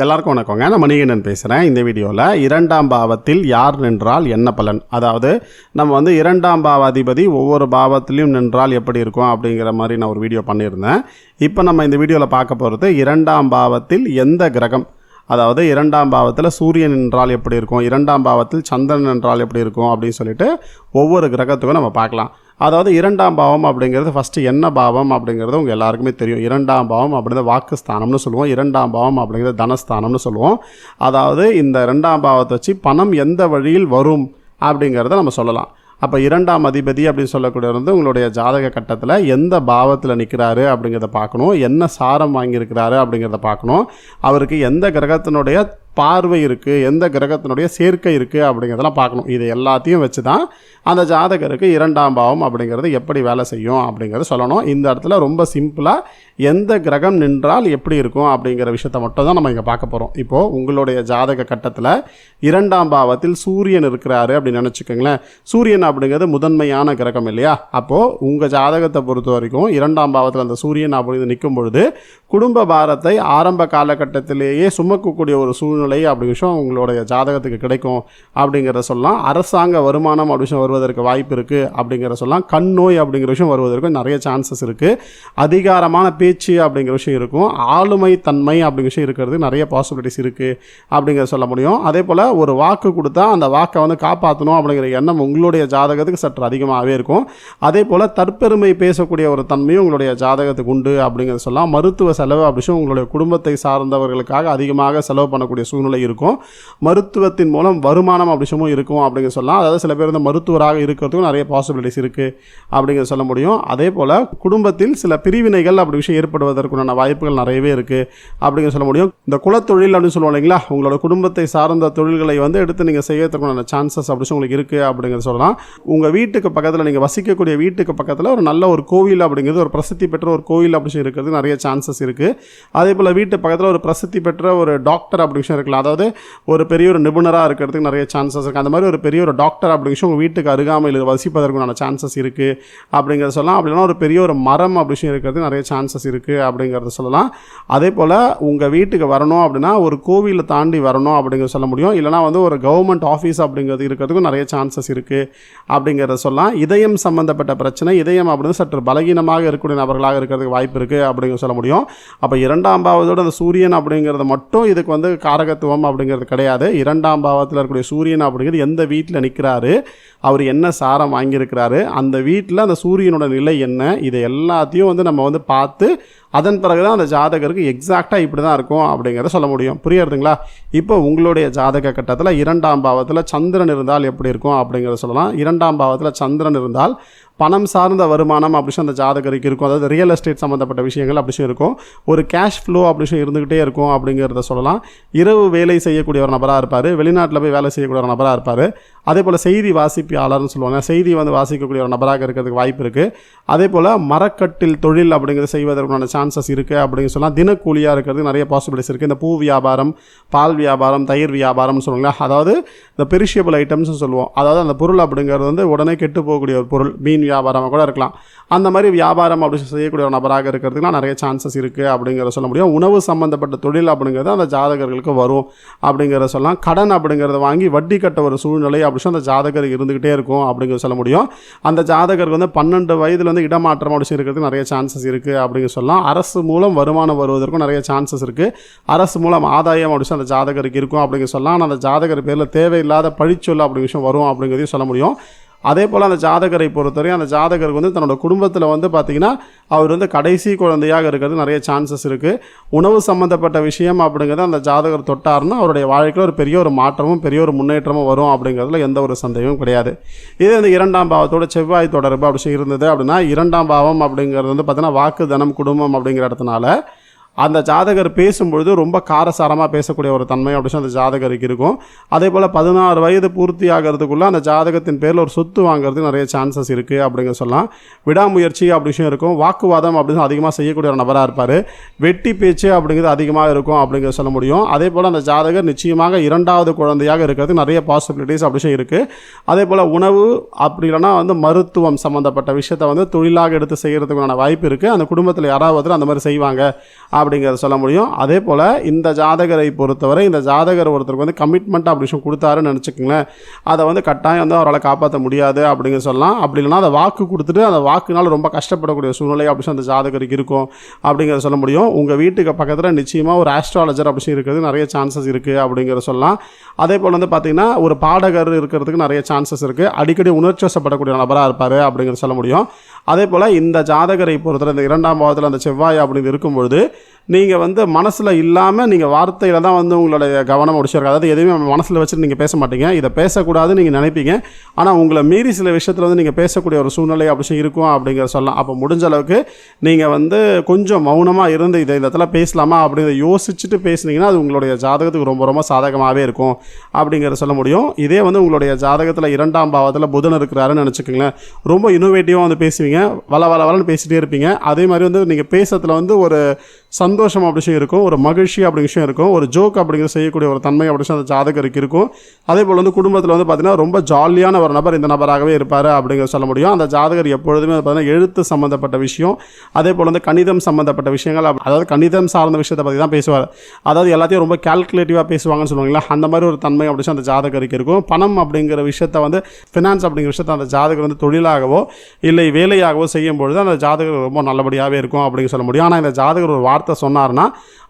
எல்லாருக்கும் வணக்கங்க. நான் மணிகண்டன் பேசுகிறேன் இந்த வீடியோவில் இரண்டாம் பாவத்தில் யார் நின்றால் என்ன பலன்? அதாவது நம்ம வந்து இரண்டாம் பாவ அதிபதி ஒவ்வொரு பாவத்திலையும் நின்றால் எப்படி இருக்கும் அப்படிங்கிற மாதிரி நான் ஒரு வீடியோ பண்ணியிருந்தேன். இப்போ நம்ம இந்த வீடியோவில் பார்க்க போகிறது இரண்டாம் பாவத்தில் எந்த கிரகம்? அதாவது இரண்டாம் பாவத்தில் சூரியன் என்றால் எப்படி இருக்கும்? இரண்டாம் பாவத்தில் சந்திரன் என்றால் எப்படி இருக்கும்? அப்படின்னு சொல்லிட்டு ஒவ்வொரு கிரகத்துக்கும் நம்ம பார்க்கலாம். அதாவது இரண்டாம் பாவம் அப்படிங்கிறது ஃபஸ்ட்டு என்ன பாவம் அப்படிங்கிறது உங்கள் எல்லாருக்குமே தெரியும். இரண்டாம் பாவம் அப்படிங்கிறது வாக்குஸ்தானம்னு சொல்லுவோம். இரண்டாம் பாவம் அப்படிங்கிறது தனஸ்தானம்னு சொல்லுவோம். அதாவது இந்த ரெண்டாம் பாவத்தை வச்சு பணம் எந்த வழியில் வரும் அப்படிங்கிறத நம்ம சொல்லலாம். அப்போ இரண்டாம் அதிபதி அப்படின்னு சொல்லக்கூடிய வந்து உங்களுடைய ஜாதக கட்டத்தில் எந்த பாவத்தில் நிற்கிறாரு அப்படிங்கிறத பார்க்கணும். என்ன சாரம் வாங்கியிருக்கிறாரு அப்படிங்கிறத பார்க்கணும். அவருக்கு எந்த கிரகத்தினுடைய பார்வை இருக்குது எந்த கிரகத்தினுடைய சேர்க்கை இருக்குது அப்படிங்கிறதெல்லாம் பார்க்கணும். இது எல்லாத்தையும் வச்சு தான் அந்த ஜாதகருக்கு இரண்டாம் பாவம் அப்படிங்கிறது எப்படி வேலை செய்யும் அப்படிங்கிறத சொல்லணும். இந்த இடத்துல ரொம்ப சிம்பிளாக எந்த கிரகம் நின்றால் எப்படி இருக்கும் அப்படிங்கிற விஷயத்த மட்டும் தான் நம்ம இங்கே பார்க்க போகிறோம் இப்போது உங்களுடைய ஜாதக கட்டத்தில் இரண்டாம் பாவத்தில் சூரியன் இருக்கிறாரு அப்படின்னு நினச்சிக்கோங்களேன். சூரியன் அப்படிங்கிறது முதன்மையான கிரகம் இல்லையா? அப்போது உங்கள் ஜாதகத்தை பொறுத்த வரைக்கும் இரண்டாம் பாவத்தில் அந்த சூரியன் அப்படிங்கிறது நிற்கும் பொழுது குடும்ப பாரத்தை ஆரம்ப காலகட்டத்திலேயே சுமக்கக்கூடிய ஒரு சூழ்நிலை அப்படி விஷயம் உங்களுடைய ஜாதகத்துக்கு கிடைக்கும் அப்படிங்கிறத சொல்லலாம். அரசாங்க வருமானம் அப்படி விஷயம் வருவதற்கு வாய்ப்பு இருக்குது அப்படிங்கிற சொல்லலாம். கண் நோய் அப்படிங்கிற விஷயம் வருவதற்கு நிறைய சான்சஸ் இருக்குது அதிகாரமான பேச்சு அப்படிங்கிற விஷயம் இருக்கும். ஆளுமை தன்மை அப்படிங்கிற விஷயம் இருக்கிறது நிறைய பாசிபிலிட்டிஸ் இருக்குது அப்படிங்கிற சொல்ல முடியும். அதே போல் ஒரு வாக்கு கொடுத்தா அந்த வாக்கை வந்து காப்பாற்றணும் அப்படிங்கிற எண்ணம் உங்களுடைய ஜாதகத்துக்கு சற்று அதிகமாகவே இருக்கும். அதே போல் தற்பெருமை பேசக்கூடிய ஒரு தன்மையும் உங்களுடைய ஜாதகத்துக்கு உண்டு அப்படிங்கிறத சொல்லலாம். மருத்துவ செலவு அப்படி உங்களுடைய குடும்பத்தை சார்ந்தவர்களுக்காக அதிகமாக செலவு பண்ணக்கூடிய சூழ்நிலை இருக்கும். மருத்துவத்தின் மூலம் வருமானம் அப்படி விஷயமும் இருக்கும் அப்படிங்கிற சொல்லலாம். அதாவது சில பேர் வந்து மருத்துவராக இருக்கிறதுக்கும் நிறைய பாசிபிலிட்டிஸ் இருக்குது அப்படிங்கிற சொல்ல முடியும். அதே போல் குடும்பத்தில் சில பிரிவினைகள் அப்படி விஷயம் ஏற்படுவதற்குண்டான வாய்ப்புகள் நிறையவே இருக்குது அப்படிங்கிற சொல்ல முடியும். இந்த குலத்தொழில் அப்படின்னு சொல்லுவோம் இல்லைங்களா? உங்களோட குடும்பத்தை சார்ந்த தொழில்களை வந்து எடுத்து நீங்கள் செய்யறதுக்குண்டான சான்சஸ் அப்படி உங்களுக்கு இருக்குது அப்படிங்கிறத சொல்லலாம். உங்கள் வீட்டுக்கு பக்கத்தில் நீங்கள் வசிக்கக்கூடிய வீட்டுக்கு பக்கத்தில் ஒரு நல்ல ஒரு கோவில் அப்படிங்கிறது ஒரு பிரசித்தி பெற்ற ஒரு கோவில் அப்படி விஷயம் இருக்கிறது நிறைய சான்சஸ் இருக்குது அதே போல் வீட்டு பக்கத்தில் ஒரு பிரசித்தி பெற்ற ஒரு டாக்டர் அப்படி விஷயம் இருக்கலாம். அதாவது ஒரு பெரிய ஒரு நிபுணராக இருக்கிறதுக்கு நிறைய சான்சஸ் இருக்குது அந்த மாதிரி ஒரு பெரிய ஒரு டாக்டர் அப்படிங்கிற விஷயம் உங்கள் வீட்டுக்கு அருகாமையில் வசிப்பதற்குண்டான சான்சஸ் இருக்குது அப்படிங்கிறத சொல்லலாம். அப்படின்னா ஒரு பெரிய ஒரு மரம் அப்படி விஷயம் இருக்கிறது நிறைய சான்சஸ் இருக்குது அப்படிங்கிறத சொல்லலாம். அதே போல் உங்கள் வீட்டுக்கு வரணும் அப்படின்னா ஒரு கோவிலை தாண்டி வரணும் அப்படிங்கிறத சொல்ல முடியும். இல்லைனா வந்து ஒரு கவர்மெண்ட் ஆஃபீஸ் அப்படிங்கிறது இருக்கிறதுக்கும் நிறைய சான்சஸ் இருக்குது அப்படிங்கிறத சொல்லலாம். இதயம் சம்மந்தப்பட்ட பிரச்சனை இதயம் அப்படின்னு சற்று பலகீனமாக இருக்கக்கூடிய நபர்களாக இருக்கிறதுக்கு வாய்ப்பு இருக்குது அப்படிங்கிற சொல்ல முடியும். அப்போ இரண்டாம் பாவத்தோட அந்த சூரியன் அப்படிங்கிறது மட்டும் இதுக்கு வந்து காரகத்துவம் அப்படிங்கிறது கிடையாது. இரண்டாம் பாவத்தில் இருக்கக்கூடிய சூரியன் அப்படிங்கிறது எந்த வீட்டில் நிற்கிறாரு அவர் என்ன சாரம் வாங்கியிருக்கிறாரு? அந்த வீட்டில் அந்த சூரியனோட நிலை என்ன? இதை எல்லாத்தையும் வந்து நம்ம வந்து பார்த்து அதன் பிறகு தான் அந்த ஜாதகருக்கு எக்ஸாக்டாக இப்படி தான் இருக்கும் அப்படிங்கிறத சொல்ல முடியும். புரியுறதுங்களா? இப்போ உங்களுடைய ஜாதக கட்டத்தில் இரண்டாம் பாவத்தில் சந்திரன் இருந்தால் எப்படி இருக்கும் அப்படிங்கிறத சொல்லலாம். இரண்டாம் பாவத்தில் சந்திரன் இருந்தால் பணம் சார்ந்த வருமானம் அப்படி அந்த ஜாதகருக்கு இருக்கும். அதாவது ரியல் எஸ்டேட் சம்மந்தப்பட்ட விஷயங்கள் அப்படி இருக்கும். ஒரு கேஷ் ஃப்ளோ அப்படி இருந்துக்கிட்டே இருக்கும் அப்படிங்கிறத சொல்லலாம். இரவு வேலை செய்யக்கூடிய ஒரு நபராக இருப்பார். வெளிநாட்டில் போய் வேலை செய்யக்கூடிய ஒரு நபராக இருப்பார். அதே போல் செய்தி வாசிப்பாளர்னு சொல்லுவாங்க. செய்தி வந்து வாசிக்கக்கூடிய ஒரு நபராக இருக்கிறதுக்கு வாய்ப்பு இருக்குது அதே போல் மரக்கட்டில் தொழில் அப்படிங்கிறது செய்வதற்கான சான்சஸ் இருக்குது அப்படின்னு சொல்லலாம் தினக்கூலியாக இருக்கிறது நிறைய பாசிபிலிட்டிஸ் இருக்குது இந்த பூ வியாபாரம் பால் வியாபாரம் தயிர் வியாபாரம்னு சொல்லுவாங்க. அதாவது இந்த பெரிஷியபிள் ஐட்டம்ஸ்னு சொல்லுவோம். அதாவது அந்த பொருள் அப்படிங்கிறது வந்து உடனே கெட்டு போகக்கூடிய ஒரு பொருள். மீன் வியாபாரமாக கூட இருக்கலாம். அந்த மாதிரி வியாபாரம் அப்படி செய்யக்கூடிய ஒரு நபராக இருக்கிறதுக்குலாம் நிறைய சான்சஸ் இருக்குது அப்படிங்கிறத சொல்ல முடியும். உணவு சம்மந்தப்பட்ட தொழில் அப்படிங்கிறது அந்த ஜாதகர்களுக்கு வரும் அப்படிங்கிறத சொல்லலாம். கடன் அப்படிங்கிறத வாங்கி வட்டி கட்ட ஒரு சூழ்நிலை விஷயம் அந்த ஜாதகர் இருந்துக்கிட்டே இருக்கும் அப்படிங்கிறத சொல்ல முடியும். அந்த ஜாதகருக்கு வந்து பன்னெண்டு வயதில் வந்து இடமாற்றம் அப்படி இருக்கிறதுக்கு நிறைய சான்சஸ் இருக்குது அப்படிங்க சொல்லலாம். அரசு மூலம் வருமானம் வருவதற்கும் நிறைய சான்சஸ் இருக்குது அரசு மூலம் ஆதாயம் அப்படி அந்த ஜாதகருக்கு இருக்கும் அப்படிங்க சொல்லலாம். ஆனால் அந்த ஜாதகர் பேரில் தேவையில்லாத பழிச்சொல் அப்படிங்கிற விஷயம் வரும் அப்படிங்கிறதையும் சொல்ல முடியும். அதே போல் அந்த ஜாதகரை பொறுத்தவரையும் அந்த ஜாதகருக்கு வந்து தன்னோட குடும்பத்தில் வந்து பார்த்திங்கன்னா அவர் வந்து கடைசி குழந்தையாக இருக்கிறது நிறைய சான்சஸ் இருக்குது உணவு சம்மந்தப்பட்ட விஷயம் அப்படிங்கிறது அந்த ஜாதகர் தொட்டார்னா அவருடைய வாழ்க்கையில் ஒரு பெரிய ஒரு மாற்றமும் பெரிய ஒரு முன்னேற்றமும் வரும் அப்படிங்கிறதுல எந்த ஒரு சந்தேகமும் கிடையாது. இதே இந்த இரண்டாம் பாவத்தோட செவ்வாய் தொடர்பு அப்படி இருந்தது அப்படின்னா இரண்டாம் பாவம் அப்படிங்கிறது வந்து பார்த்திங்கன்னா வாக்கு தனம் குடும்பம் அப்படிங்கிற இடத்துனால அந்த ஜாதகர் பேசும்பொழுது ரொம்ப காரசாரமாக பேசக்கூடிய ஒரு தன்மை அப்படின்னு அந்த ஜாதகருக்கு இருக்கும். அதே போல் பதினாறு வயது பூர்த்தி ஆகிறதுக்குள்ளே அந்த ஜாதகத்தின் பேரில் ஒரு சொத்து வாங்குறதுக்கு நிறைய சான்சஸ் இருக்குது அப்படிங்க சொல்லலாம். விடாமுயற்சி அப்படி விஷயம் இருக்கும். வாக்குவாதம் அப்படின்னு அதிகமாக செய்யக்கூடிய ஒரு நபராக இருப்பார். வெட்டி பேச்சு அப்படிங்கிறது அதிகமாக இருக்கும் அப்படிங்கிற சொல்ல முடியும். அதே போல் அந்த ஜாதகர் நிச்சயமாக இரண்டாவது குழந்தையாக இருக்கிறது நிறைய பாசிபிலிட்டிஸ் அப்படி விஷயம் இருக்குது அதே போல் உணவு அப்படி இல்லைனா வந்து மருத்துவம் சம்மந்தப்பட்ட விஷயத்தை வந்து தொழிலாக எடுத்து செய்கிறதுக்கான வாய்ப்பு இருக்குது அந்த குடும்பத்தில் யாராவது அந்த மாதிரி செய்வாங்க. அப்படிங்கிறத சொல்ல முடியும். அதே போல் இந்த ஜாதகரை பொறுத்தவரை இந்த ஜாதகர் ஒருத்தருக்கு வந்து கமிட்மெண்ட் அப்படி விஷயம் கொடுத்தாருன்னு நினச்சிக்கோங்களேன். அதை வந்து கட்டாயம் வந்து அவரால் காப்பாற்ற முடியாது அப்படிங்கிற சொல்லலாம். அப்படி இல்லைனா அதை வாக்கு கொடுத்துட்டு அந்த வாக்குனால ரொம்ப கஷ்டப்படக்கூடிய சூழ்நிலை அப்படின்னு அந்த ஜாதகருக்கு இருக்கும் அப்படிங்கிறத சொல்ல முடியும். உங்கள் வீட்டுக்கு பக்கத்தில் நிச்சயமாக ஒரு ஆஸ்ட்ராலஜர் அப்படி இருக்கிறது நிறைய சான்சஸ் இருக்குது அப்படிங்கிறத சொல்லலாம். அதே போல் வந்து பார்த்திங்கன்னா ஒரு பாடகர் இருக்கிறதுக்கு நிறைய சான்சஸ் இருக்குது அடிக்கடி உணர்ச்சி வசப்படக்கூடிய நபராக இருப்பார் அப்படிங்கிறத சொல்ல முடியும். அதே போல் இந்த ஜாதகரை பொறுத்தவரை இந்த இரண்டாம் பாவத்தில் அந்த செவ்வாய் அப்படின்னு இருக்கும்பொழுது நீங்கள் வந்து மனசில் இல்லாமல் நீங்கள் வார்த்தையில் தான் வந்து உங்களுடைய கவனம் முடிச்சிருக்கு. அதாவது எதுவுமே மனசில் வச்சுட்டு நீங்கள் பேச மாட்டீங்க. இதை பேசக்கூடாதுன்னு நீங்கள் நினைப்பீங்க. ஆனால் உங்களை மீறி சில விஷயத்தில் வந்து நீங்கள் பேசக்கூடிய ஒரு சூழ்நிலை அப்படி இருக்கும் அப்படிங்கிற சொல்லலாம். அப்போ முடிஞ்ச அளவுக்கு நீங்கள் வந்து கொஞ்சம் மௌனமாக இருந்து இதை இந்த இடத்துல பேசலாமா அப்படிங்கிறத யோசிச்சுட்டு பேசுனீங்கன்னா அது உங்களுடைய ஜாதகத்துக்கு ரொம்ப ரொம்ப சாதகமாகவே இருக்கும் அப்படிங்கிறத சொல்ல முடியும். இதே வந்து உங்களுடைய ஜாதகத்தில் இரண்டாம் பாவத்தில் புதன் இருக்கிறாருன்னு நினச்சிக்கோங்களேன். ரொம்ப இன்னோவேட்டிவாக வந்து பேசுவீங்க. வள வள வளன்னு பேசிகிட்டே இருப்பீங்க. அதே மாதிரி வந்து நீங்கள் பேசுறதுல வந்து ஒரு சந்தோஷம் அப்படி விஷயம் இருக்கும். ஒரு மகிழ்ச்சி அப்படி விஷயம் இருக்கும். ஒரு ஜோக் அப்படிங்கிற செய்யக்கூடிய ஒரு தன்மை அப்படி அந்த ஜாதகருக்கு இருக்கும். அதே போல் வந்து குடும்பத்தில் வந்து பார்த்திங்கன்னா ரொம்ப ஜாலியான ஒரு நபர் இந்த நபராகவே இருப்பார் அப்படிங்கிற சொல்ல முடியும். அந்த ஜாதகர் எப்பொழுதுமே பார்த்தீங்கன்னா எழுத்து சம்மந்தப்பட்ட விஷயம் அதே போல் வந்து கணிதம் சம்மந்தப்பட்ட விஷயங்கள் அதாவது கணிதம் சார்ந்த விஷயத்தை பற்றி தான் பேசுவார். அதாவது எல்லாத்தையும் ரொம்ப கால்குலேட்டிவாக பேசுவாங்கன்னு சொல்லுவாங்களா அந்த மாதிரி ஒரு தன்மை அப்படி அந்த ஜாதகருக்கு இருக்கும். பணம் அப்படிங்கிற விஷயத்த வந்து ஃபினான்ஸ் அப்படிங்கிற விஷயத்தை அந்த ஜாதகர் வந்து தொழிலாகவோ இல்லை வேலையாகவோ செய்யும் பொழுது அந்த ஜாதகர் ரொம்ப நல்லபடியாகவே இருக்கும் அப்படின்னு சொல்ல முடியும். ஆனால் இந்த ஜாதகர் ஒரு வார்த்தை சொன்னார்னா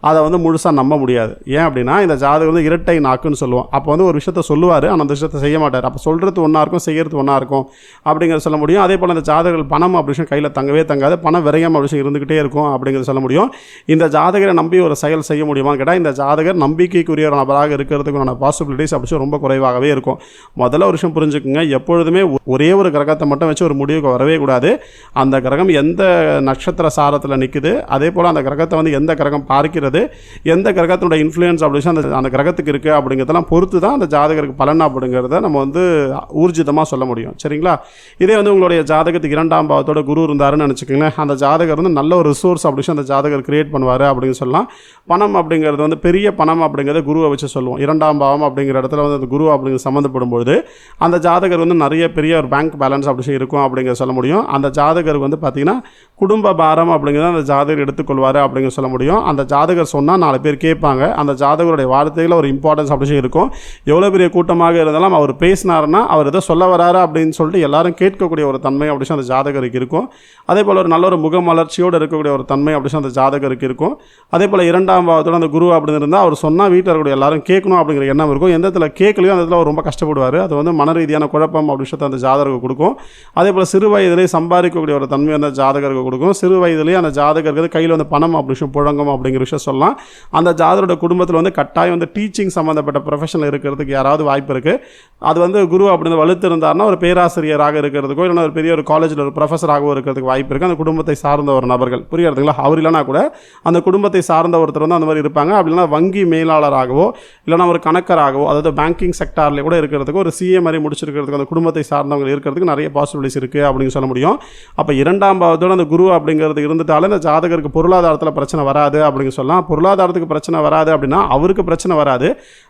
அதை வந்து முழுசாக நம்ப முடியாது. ஏன் அப்படின்னா இந்த ஜாதகம் வந்து இரட்டை நாக்குன்னு சொல்லுவோம். அப்போ வந்து ஒரு விஷயத்த சொல்லுவார் ஆனால் அந்த விஷயத்தை செய்ய மாட்டார். அப்போ சொல்கிறது ஒன்றா இருக்கும் செய்கிறது ஒன்றா இருக்கும் அப்படிங்கிறத சொல்ல முடியும். அதே போல் இந்த ஜாதகர்கள் பணம் அப்படி விஷயம் கையில் தங்கவே தங்காது. பணம் விரையம் அப்படி விஷயம் இருந்துக்கிட்டே இருக்கும் அப்படிங்கிறத சொல்ல முடியும். இந்த ஜாதகரை நம்பி ஒரு செயல் செய்ய முடியுமான்னு கேட்டால் இந்த ஜாதகர் நம்பிக்கைக்குரிய ஒரு நபராக இருக்கிறதுக்கான பாசிபிலிட்டிஸ் அப்படி ரொம்ப குறைவாகவே இருக்கும். முதல்ல ஒரு விஷயம் புரிஞ்சுக்குங்க. எப்பொழுதுமே ஒரே ஒரு கிரகத்தை மட்டும் வச்சு ஒரு முடிவுக்கு வரவே கூடாது. அந்த கிரகம் எந்த நட்சத்திர சாரத்தில் நிற்குது அதே போல் அந்த கிரகத்தை வந்து எந்த கிரகம் பார்க்கிறது எந்த கிரகத்தினுடைய இன்ஃப்ளூயன்ஸ் அப்படின்னு அந்த அந்த கிரகத்துக்கு இருக்குது அப்படிங்கிறதெல்லாம் பொறுத்து தான் அந்த ஜாதகருக்கு பலன் அப்படிங்கிறத நம்ம வந்து ஊர்ஜிதமாக சொல்ல முடியும். சரிங்களா? இதே வந்து உங்களுடைய ஜாதகத்துக்கு இரண்டாம் பாவத்தோட குரு இருந்தாருன்னு நினச்சிக்கோங்களேன். அந்த ஜாதகர் வந்து நல்ல ஒரு ரிசோர்ஸ் அப்படின்னு சொல்லி அந்த ஜாதகர் கிரியேட் பண்ணுவார் அப்படின்னு சொல்லலாம். பணம் அப்படிங்கிறது வந்து பெரிய பணம் அப்படிங்கிறத குருவை வச்சு சொல்லுவோம். இரண்டாம் பாவம் அப்படிங்கிற இடத்துல வந்து அந்த குரு அப்படிங்கிற சம்மந்தப்படும்பொழுது அந்த ஜாதகர் வந்து நிறைய பெரிய ஒரு பேங்க் பேலன்ஸ் அப்படி இருக்கும் அப்படிங்கிற சொல்ல முடியும். அந்த ஜாதகருக்கு வந்து பார்த்திங்கன்னா குடும்ப பாரம் அப்படிங்கிறத அந்த ஜாதகர் எடுத்துக்கொள்வார் அப்படிங்கிற சொல்ல முடியும். அந்த ஜாதகர் சொன்னால் நாலு பேர் கேட்பாங்க. அந்த ஜாதகருடைய வார்த்தையில் ஒரு இம்பார்ட்டன்ஸ் அப்படி சொல்லி இருக்கும். எவ்வளோ பெரிய கூட்டமாக இருந்தாலும் அவர் பேசினாருன்னா அவர் எதை சொல்ல வராரு அப்படின்னு சொல்லிட்டு எல்லாரும் கேட்கக்கூடிய ஒரு தன்மை அப்படின்னு அந்த ஜாதகருக்கு இருக்கும். அதே போல் ஒரு நல்ல ஒரு முகமலர்ச்சியோடு இருக்கக்கூடிய ஒரு தன்மை அப்படின்னு சொல்லி அந்த ஜாதகருக்கு இருக்கும். அதே போல் இரண்டாம் பாவத்தோட அந்த குரு அப்படின்னு இருந்தால் அவர் சொன்னால் வீட்டில் இருக்கக்கூடிய எல்லாரும் கேட்கணும் அப்படிங்கிற எண்ணம் இருக்கும். எந்த இடத்துல கேட்கலையோ அந்த இடத்துல அவர் ரொம்ப கஷ்டப்படுவார். அது வந்து மன ரீதியான குழப்பம் அப்படி விஷயத்தை அந்த ஜாதகருக்கு கொடுக்கும். அதே போல் சிறு வயதிலே சம்பாதிக்கக்கூடிய ஒரு தன்மை அந்த ஜாதகருக்கு கொடுக்கும். சிறு வயதிலே அந்த ஜாதகருக்கு கையில் வந்து பணம் அப்படி விஷயம் முழங்கும் அப்படிங்கிற விஷயம் சொல்லலாம். அந்த ஜாதரோட குடும்பத்தில் வந்து கட்டாயம் வந்து டீச்சிங் சம்மந்தப்பட்ட ப்ரொஃபஷனில் இருக்கிறதுக்கு யாராவது வாய்ப்பு இருக்குது அது வந்து குரு அப்படின்னு வலுத்திருந்தாருன்னா ஒரு பேராசிரியராக இருக்கிறதுக்கோ இல்லைனா ஒரு பெரிய ஒரு காலேஜில் ஒரு ப்ரொஃபஸராகவோ இருக்கிறதுக்கு வாய்ப்பு இருக்குது அந்த குடும்பத்தை சார்ந்த ஒரு நபர்கள் புரியறதுங்களா? அவர் இல்லைனா கூட அந்த குடும்பத்தை சார்ந்த ஒருத்தர் வந்து அந்த மாதிரி இருப்பாங்க. அப்படின்னா வங்கி மேலாளராகவோ இல்லைன்னா ஒரு கணக்கராகவோ அதாவது பேங்கிங் செக்டாரில் கூட இருக்கிறதுக்கு ஒரு சிஏ மாதிரி முடிச்சிருக்கிறதுக்கு அந்த குடும்பத்தை சார்ந்தவங்க இருக்கிறதுக்கு நிறைய பாசிபிலிட்டிஸ் இருக்குது அப்படின்னு சொல்ல முடியும். அப்போ இரண்டாம் பாவத்தோடு அந்த குரு அப்படிங்கிறது இருந்துட்டாலே இந்த ஜாதகருக்கு பொருளாதாரத்தில் பிரச்சனை வராது அப்படின்னு சொல்லலாம் பொருளாதாரத்துக்கு பிரச்சனை வராது அப்படின்னா அவருக்கு பிரச்சனை வராது.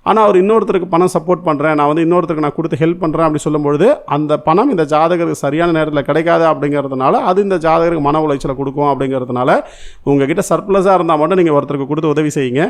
ஆனால் அவர் இன்னொருத்தருக்கு பணம் சப்போர்ட் பண்ணுறேன் நான் வந்து இன்னொருத்தருக்கு நான் கொடுத்து ஹெல்ப் பண்ணுறேன் அப்படி சொல்லும்பொழுது அந்த பணம் இந்த ஜாதகருக்கு சரியான நேரத்தில் கிடைக்காது அப்படிங்கிறதுனால அது இந்த ஜாதகருக்கு மன உளைச்சலை கொடுக்கும் அப்படிங்கிறதுனால உங்ககிட்ட சர்ப்ளஸாக இருந்தால் மட்டும் நீங்கள் ஒருத்தருக்கு கொடுத்து உதவி செய்யுங்க.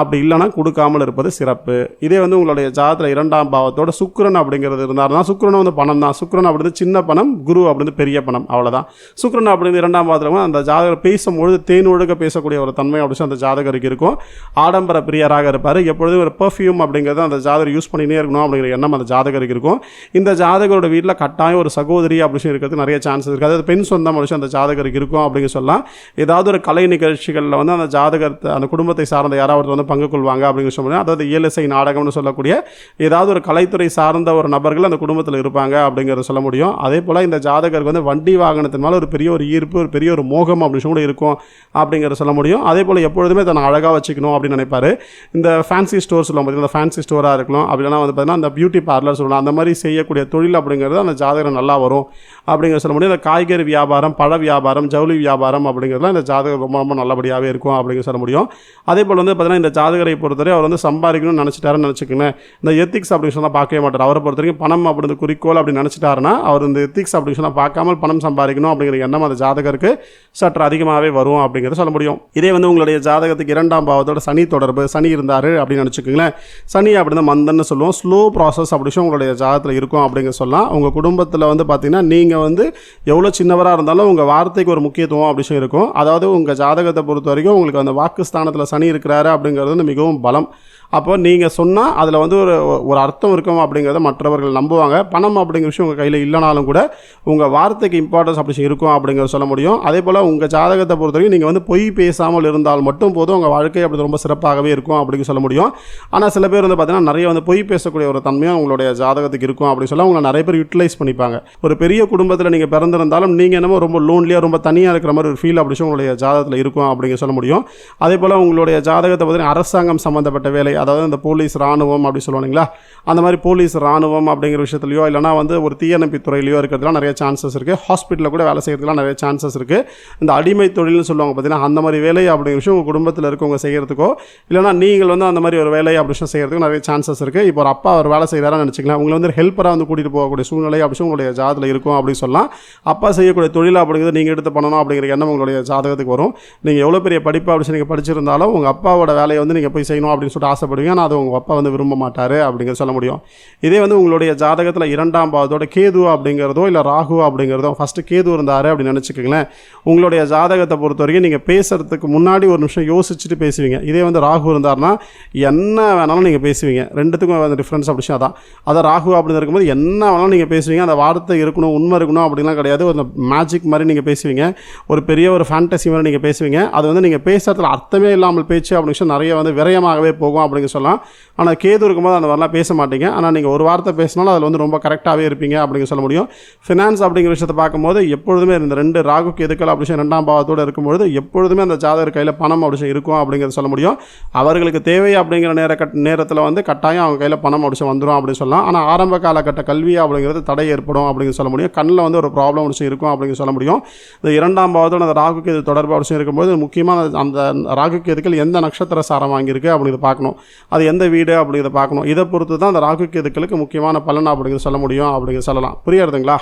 அப்படி இல்லைன்னா கொடுக்காமல் இருப்பது சிறப்பு. இதே வந்து உங்களுடைய ஜாதகத்தில் இரண்டாம் பாவத்தோட சுக்கரன் அப்படிங்கிறது இருந்தார்னா சுக்கரன் வந்து பணம் தான். சுக்கரன் அப்படிங்கிறது சின்ன பணம் குரு அப்படிங்கிறது பெரிய பணம். அவ்வளோதான் சுக்கரன் அப்படின்னு இரண்டாம் பாவத்தில் அந்த ஜாதகர் பேசும்பொழுது தேன் ஒழுக பேசக்கூடிய ஒரு தன்மை அப்படி சொல்லி அந்த ஜாதகருக்கு இருக்கும். ஆடம்பர பிரியராக இருப்பார். எப்பொழுதும் ஒரு பெர்ஃப்யூம் அப்படிங்கிறத அந்த ஜாதகர் யூஸ் பண்ணினே இருக்கணும் அப்படிங்கிற எண்ணம் அந்த ஜாதகருக்கு இருக்கும். இந்த ஜாதகரோட வீட்டில் கட்டாயம் ஒரு சகோதரி அப்படின்னு சொல்லி இருக்கிறதுக்கு நிறைய சான்சஸ் இருக்குது அதாவது பெண் சொந்தம் அப்படின்னு அந்த ஜாதகருக்கு இருக்கும் அப்படின்னு சொல்லலாம் ஏதாவது ஒரு கலை நிகழ்ச்சிகளில் வந்து அந்த ஜாதகத்தை அந்த குடும்பத்தை சார்ந்த யாராவது ஒருத்தர் வந்து பங்கு கொள்வாங்க அப்படின்னு சொல்லுவாங்க அதாவது இயலிசை நாடகம்னு சொல்லக்கூடிய ஏதாவது ஒரு கலைத்துறை சார்ந்த ஒரு நபர்கள் அந்த குடும்பத்தில் இருப்பாங்க அப்படிங்கிறத சொல்ல முடியும். அதே போல் இந்த ஜாதகருக்கு வந்து வண்டி வாகனத்தின் மேலே ஒரு பெரிய ஒரு ஈர்ப்பு ஒரு பெரிய ஒரு மோகம் அப்படின்னு கூட இருக்கும் அப்படிங்கிறத சொல்ல முடியும். அதே போல் எப்பொழுதுமே தன்னை அழகாக வச்சுக்கணும் அப்படின்னு நினைப்பாரு. இந்த ஃபேன்சி ஸ்டோர் சொல்லுவோம் பார்த்தீங்கன்னா ஃபேன்சி ஸ்டோராக இருக்கலாம். அப்படி இல்லைனா வந்து பார்த்தீங்கன்னா அந்த பியூட்டி பார்லர் சொல்லலாம் அந்த மாதிரி செய்யக்கூடிய தொழில் அப்படிங்கிறது அந்த ஜாதகம் நல்லா வரும் அப்படிங்கிற சொல்ல முடியும். இந்த காய்கறி வியாபாரம் பழ வியாபாரம் ஜவுளி வியாபாரம் அப்படிங்கிறதுலாம் இந்த ஜாதகம் ரொம்ப ரொம்ப நல்லபடியாகவே இருக்கும் அப்படிங்கிற சொல்ல முடியும். அதே போல் வந்து பார்த்தீங்கன்னா இந்த ஜாதகரை பொறுத்தவரை அவர் வந்து சம்பாதிக்கணும்னு நினச்சிட்டாருன்னு நினச்சிக்கோங்க இந்த எத்திக்ஸ் அப்படின்னு சொன்னால் பார்க்கவே மாட்டார். அவரை பொறுத்த வரைக்கும் பணம் அப்படி இந்த குறிக்கோள் அப்படி நினச்சிட்டாருன்னா அவர் இந்த எத்திக்ஸ் அப்படின்னு சொன்னால் பார்க்காமல் பணம் சம்பாதிக்கணும் அப்படிங்கிற எண்ணம் அந்த ஜாதகருக்கு சற்று அதிகமாகவே வரும் அப்படிங்கிறத சொல்ல முடியும். இதே வந்து உங்களுடைய ஜாதகத்துக்கு இரண்டாம் பாவத்தோட சனி தொடர்பு சனி இருந்தார் அப்படின்னு நினச்சிக்கோங்களேன். சனி அப்படி தான் மந்தன்னு சொல்லுவோம். ஸ்லோ ப்ராசஸ் அப்படி உங்களுடைய ஜாதகத்தில் இருக்கும் அப்படிங்க சொல்லலாம். உங்கள் குடும்பத்தில் வந்து பார்த்தீங்கன்னா நீங்கள் வந்து எவ்வளோ சின்னவராக இருந்தாலும் உங்கள் வார்த்தைக்கு ஒரு முக்கியத்துவம் அப்படி இருக்கும். அதாவது உங்கள் ஜாதகத்தை பொறுத்த வரைக்கும் உங்களுக்கு அந்த வாக்கு ஸ்தானத்தில் சனி இருக்கிறாரு அப்படிங்கிறது வந்து மிகவும் பலம். அப்போ நீங்கள் சொன்னால் அதில் வந்து ஒரு ஒரு அர்த்தம் இருக்கும் அப்படிங்கிறத மற்றவர்கள் நம்புவாங்க. பணம் அப்படிங்கிற விஷயம் உங்கள் கையில் இல்லைனாலும் கூட உங்கள் வார்த்தைக்கு இம்பார்ட்டன்ஸ் அப்படி இருக்கும் அப்படிங்கிறத சொல்ல முடியும். அதே போல் உங்கள் ஜாதகத்தை பொறுத்த வரைக்கும் நீங்கள் வந்து பொய் பேசாமல் இருந்தால் மட்டும் போதும். உங்கள் வாழ்க்கை அப்படி ரொம்ப சிறப்பாகவே இருக்கும் அப்படின்னு சொல்ல முடியும். ஆனால் சில பேர் வந்து பார்த்திங்கன்னா நிறைய வந்து பொய் பேசக்கூடிய ஒரு தன்மையும் உங்களுடைய ஜாதகத்துக்கு இருக்கும் அப்படின்னு சொல்ல உங்களை நிறைய பேர் யூட்டிலைஸ் பண்ணிப்பாங்க. ஒரு பெரிய குடும்பத்தில் நீங்கள் பிறந்திருந்தாலும் நீங்கள் என்னமோ ரொம்ப லோன்லியாக ரொம்ப தனியாக இருக்கிற மாதிரி ஒரு ஃபீல் அப்படி உங்களுடைய ஜாதகத்தில் இருக்கும் அப்படிங்க சொல்ல முடியும். அதே போல் உங்களுடைய ஜாதகத்தை பார்த்தீங்கன்னா அரசாங்கம் சம்மந்தப்பட்ட வேலை அதாவது இந்த போலீஸ் ராணுவம் அப்படி சொல்லுவாங்களா அந்த மாதிரி போலீஸ் ராணுவம் அப்படிங்கிற விஷயத்துலையோ இல்லைனா வந்து ஒரு தீயணைப்பு துறையிலையோ இருக்கிறதுலாம் நிறைய சான்சஸ் இருக்குது ஹாஸ்பிட்டலில் கூட வேலை செய்கிறதுலாம் நிறைய சான்சஸ் இருக்குது இந்த அடிமை தொழில்னு சொல்லுவாங்க பார்த்தீங்கன்னா அந்த மாதிரி வேலை அப்படிங்கிற விஷயம் உங்கள் குடும்பத்தில் இருக்கவங்க செய்கிறதுக்கோ இல்லைனா நீங்கள் வந்து அந்த மாதிரி ஒரு வேலை அப்படி விஷயம் செய்கிறதுக்கு நிறைய சான்சஸ் இருக்குது இப்போ ஒரு அப்பா ஒரு வேலை செய்கிறாருன்னு நினச்சிக்கலாம் உங்களை வந்து ஹெல்ப்பராக வந்து கூட்டிகிட்டு போகக்கூடிய சூழ்நிலை அப்படி உங்களுடைய ஜாதத்தில் இருக்கும் அப்படின்னு சொல்லலாம். அப்பா செய்யக்கூடிய தொழில் அப்படிங்கிறது நீங்கள் எடுத்து பண்ணணும் அப்படிங்கிற எண்ணம் உங்களுடைய ஜாதகத்துக்கு வரும். நீங்கள் எவ்வளோ பெரிய படிப்பு அப்படின்னு நீங்கள் படிச்சிருந்தாலும் உங்கள் அப்பாவோட வேலையை வந்து நீங்கள் போய் செய்யணும் அப்படின்னு சொல்லிட்டு ஆசை ஆசைப்படுவீங்க ஆனால் அது உங்கள் அப்பா வந்து விரும்ப மாட்டார் அப்படிங்கிற சொல்ல முடியும். இதே வந்து உங்களுடைய ஜாதகத்தில் இரண்டாம் பாவத்தோட கேது அப்படிங்கிறதோ இல்லை ராகு அப்படிங்கிறதோ ஃபஸ்ட்டு கேது இருந்தார் அப்படின்னு நினச்சிக்கோங்களேன். உங்களுடைய ஜாதகத்தை பொறுத்த வரைக்கும் நீங்கள் பேசுகிறதுக்கு முன்னாடி ஒரு நிமிஷம் யோசிச்சுட்டு பேசுவீங்க. இதே வந்து ராகு இருந்தார்னா என்ன வேணாலும் நீங்கள் பேசுவீங்க. ரெண்டுத்துக்கும் அந்த டிஃப்ரென்ஸ் அப்படி அதான். அதை ராகு அப்படின்னு இருக்கும்போது என்ன வேணாலும் நீங்கள் பேசுவீங்க. அந்த வார்த்தை இருக்கணும் உண்மை இருக்கணும் அப்படின்லாம் கிடையாது. ஒரு மேஜிக் மாதிரி நீங்கள் பேசுவீங்க. ஒரு பெரிய ஒரு ஃபேண்டசி மாதிரி நீங்கள் பேசுவீங்க. அது வந்து நீங்கள் பேசுகிறதுல அர்த்தமே இல்லாமல் பேச்சு அப்படின்னு விஷயம் நிறைய வந்து விரயமாகவே போகும் அப்படிங்க சொல்லலாம். ஆனால் கேது இருக்கும்போது அந்த மாதிரிலாம் பேச மாட்டீங்க. ஆனால் நீங்கள் ஒரு வார்த்தை பேசினாலும் அதில் வந்து ரொம்ப கரெக்டாகவே இருப்பீங்க அப்படிங்க சொல்ல முடியும். ஃபினான்ஸ் அப்படிங்கிற விஷயத்தை பார்க்கும்போது எப்பொழுதுமே இந்த ரெண்டு ராகு கேதுக்கள் அப்படி ரெண்டாம் பாவத்தோடு இருக்கும்பொழுது எப்பொழுதுமே அந்த ஜாதகர் கையில் பணம் அப்படி இருக்கும் அப்படிங்கிறத சொல்ல முடியும். அவர்களுக்கு தேவை அப்படிங்கிற நேர கட் நேரத்தில் வந்து கட்டாயம் அவங்க கையில் பணம் அப்படி வந்துடும் அப்படின்னு சொல்லலாம். ஆனால் ஆரம்ப காலகட்ட கல்வி அப்படிங்கிறது தடை ஏற்படும் அப்படின்னு சொல்ல முடியும். கண்ணில் வந்து ஒரு ப்ராப்ளம் ஒரு இருக்கும் அப்படின்னு சொல்ல முடியும். இந்த இரண்டாம் பாவத்தோட அந்த ராகு கேது தொடர்பு அவசியம் இருக்கும்போது முக்கியமாக அந்த ராகு கேதுக்கள் எந்த நட்சத்திர சாரம் வாங்கியிருக்கு அப்படிங்கிறத பார்க்கணும். அது எந்த வீடு அப்படிங்கிறத பார்க்கணும். இதை பொறுத்து தான் அந்த ராகு கேதுக்களுக்கு முக்கியமான பலன் அப்படிங்கிறத சொல்ல முடியும் அப்படிங்கிறத சொல்லலாம். புரியாதுங்களா?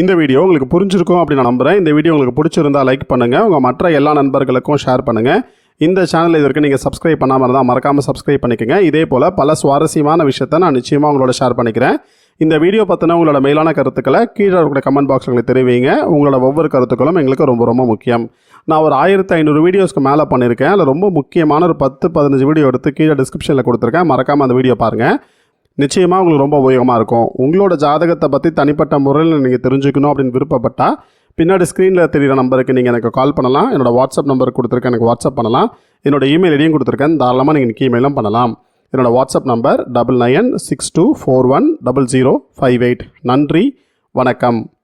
இந்த வீடியோ உங்களுக்கு புரிஞ்சிருக்கும் அப்படின்னு நான் நம்புகிறேன் இந்த வீடியோ உங்களுக்கு பிடிச்சிருந்தா லைக் பண்ணுங்கள் உங்கள் மற்ற எல்லா நண்பர்களுக்கும் ஷேர் பண்ணுங்கள் இந்த சேனல் இதற்கு நீங்கள் சப்ஸ்கிரைப் பண்ணாமல் இருந்தால் மறக்காமல் சப்ஸ்கிரைப் பண்ணிக்கோங்க. இதே போல் பல சுவாரஸ்யமான விஷயத்தை நான் நிச்சயமாக உங்களோட ஷேர் பண்ணிக்கிறேன். இந்த வீடியோ பற்றின உங்களோட மேலான கருத்துக்களை கீழே இருக்கிற கமெண்ட் பாக்ஸில் தெரிவிங்க. உங்களோட ஒவ்வொரு கருத்துக்களும் எங்களுக்கு ரொம்ப ரொம்ப முக்கியம். நான் ஒரு ஆயிரத்தி ஐநூறு வீடியோஸ்க்கு மேலே பண்ணியிருக்கேன் அதில் ரொம்ப முக்கியமான ஒரு பத்து பதினஞ்சு வீடியோ எடுத்து கீழே டிஸ்கிரிப்ஷனில் கொடுத்துருக்கேன். மறக்காமல் அந்த வீடியோ பாருங்கள் நிச்சயமாக உங்களுக்கு ரொம்ப உபயோகமாக இருக்கும். உங்களோட ஜாதகத்தை பற்றி தனிப்பட்ட முறையில் நீங்கள் தெரிஞ்சுக்கணும் அப்படின்னு விருப்பப்பட்டால் பின்னாடி ஸ்க்ரீனில் தெரிகிற நம்பருக்கு நீங்கள் எனக்கு கால் பண்ணலாம். என்னோடய வாட்ஸ்அப் நம்பர் கொடுத்துருக்கேன். எனக்கு வாட்ஸ்அப் பண்ணலாம். என்னோட இமெயில் ஐடியும் கொடுத்துருக்கேன். தாராளமாக நீங்கள் இமெயிலும் பண்ணலாம். என்னோடய WhatsApp number double nine six two four one double zero five eight. நன்றி வணக்கம்.